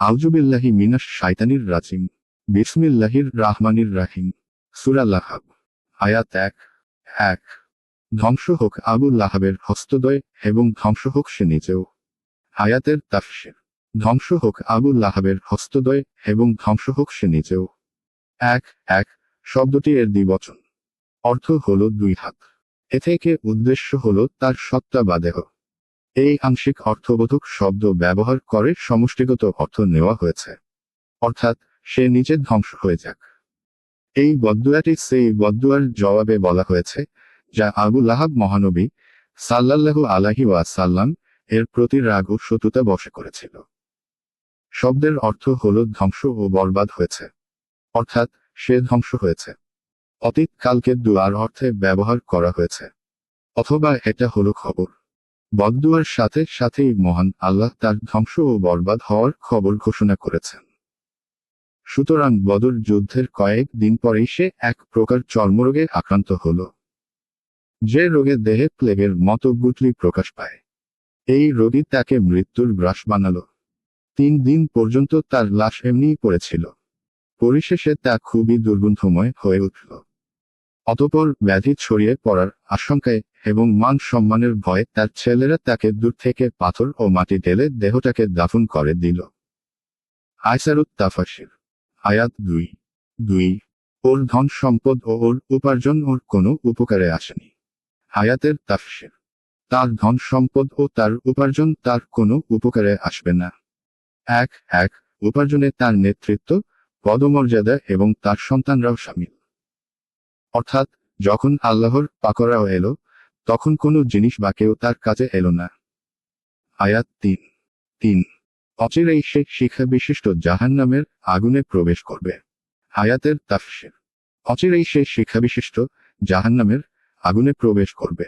আউজুবিল্লাহি মিনাস শাইতানির রাজিম। বিসমিল্লাহির রাহমানির রাহিম। সুরা লাহাব। আয়াত এক এক। ধ্বংস হোক আবু লাহাবের হস্তদয় এবং ধ্বংস হোক সে নিজেও। আয়াতের তাফসির। ধ্বংস হোক আবু লাহাবের হস্তদয় এবং ধ্বংস হোক সে নিজেও। এক এক। শব্দটি এর দ্বিবচন। অর্থ হল দুই হাত। এ থেকে উদ্দেশ্য হল তার সত্তা বা দেহ। এই আংশিক অর্থবোধক শব্দ ব্যবহার করে সমষ্টিগত অর্থ নেওয়া হয়েছে। অর্থাৎ, সে নিজে ধ্বংস হয়ে যাক। এই বদুয়াটি সেই বদুয়ার জবাবে বলা হয়েছে, যা আবু লাহাব মহানবী সাল্লাল্লাহু আলাহি ওয়াসাল্লাম এর প্রতি রাগ ও শত্রুতা বসে করেছিল। শব্দের অর্থ হল ধ্বংস ও বরবাদ হয়েছে। অর্থাৎ, সে ধ্বংস হয়েছে। অতীত কালকে দুয়ার অর্থে ব্যবহার করা হয়েছে। অথবা এটা হলো খবর। বদদুয়ার সাথে সাথেই মহান আল্লাহ তার ধ্বংস ও বরবাদ হওয়ার খবর ঘোষণা করেছেন। সুতরাং বদর যুদ্ধের কয়েক দিন পরেই সে এক প্রকার চর্মরোগে আক্রান্ত হল। যে রোগে দেহে প্লেগের মতো গুটলি প্রকাশ পায়। এই রোগী তাকে মৃত্যুর গ্রাস বানালো। তিন দিন পর্যন্ত তার লাশ এমনিই পড়েছিল। পরিশেষে তা খুবই দুর্গন্ধময় হয়ে উঠল। অতপর ব্যাধি ছড়িয়ে পড়ার আশঙ্কায় এবং মান সম্মানের ভয়ে তার ছেলেরা তাকে দূর থেকে পাথর ও মাটি ঢেলে দেহটাকে দাফন করে দিল। আয়সারুত তাফাসির। আয়াত দুই। দুই। ওর ধন সম্পদ ও ওর উপার্জন ওর কোনো উপকারে আসেনি। আয়াতের তাফসির। তার ধন সম্পদ ও তার উপার্জন তার কোনো উপকারে আসবে না। এক এক, উপার্জনে তার নেতৃত্ব, পদমর্যাদা এবং তার সন্তানরাও সামিল। অর্থাৎ, যখন আল্লাহর পাকড়াও এলো, তখন কোনো জিনিস বা কেউ তার কাজে এলো না। আয়াত তিন। তিন। অচিরেই সে শিক্ষা বিশিষ্ট জাহান নামের আগুনে প্রবেশ করবে। আয়াতের তাফসির। অচিরেই সে শিক্ষা বিশিষ্ট জাহান নামের আগুনে প্রবেশ করবে।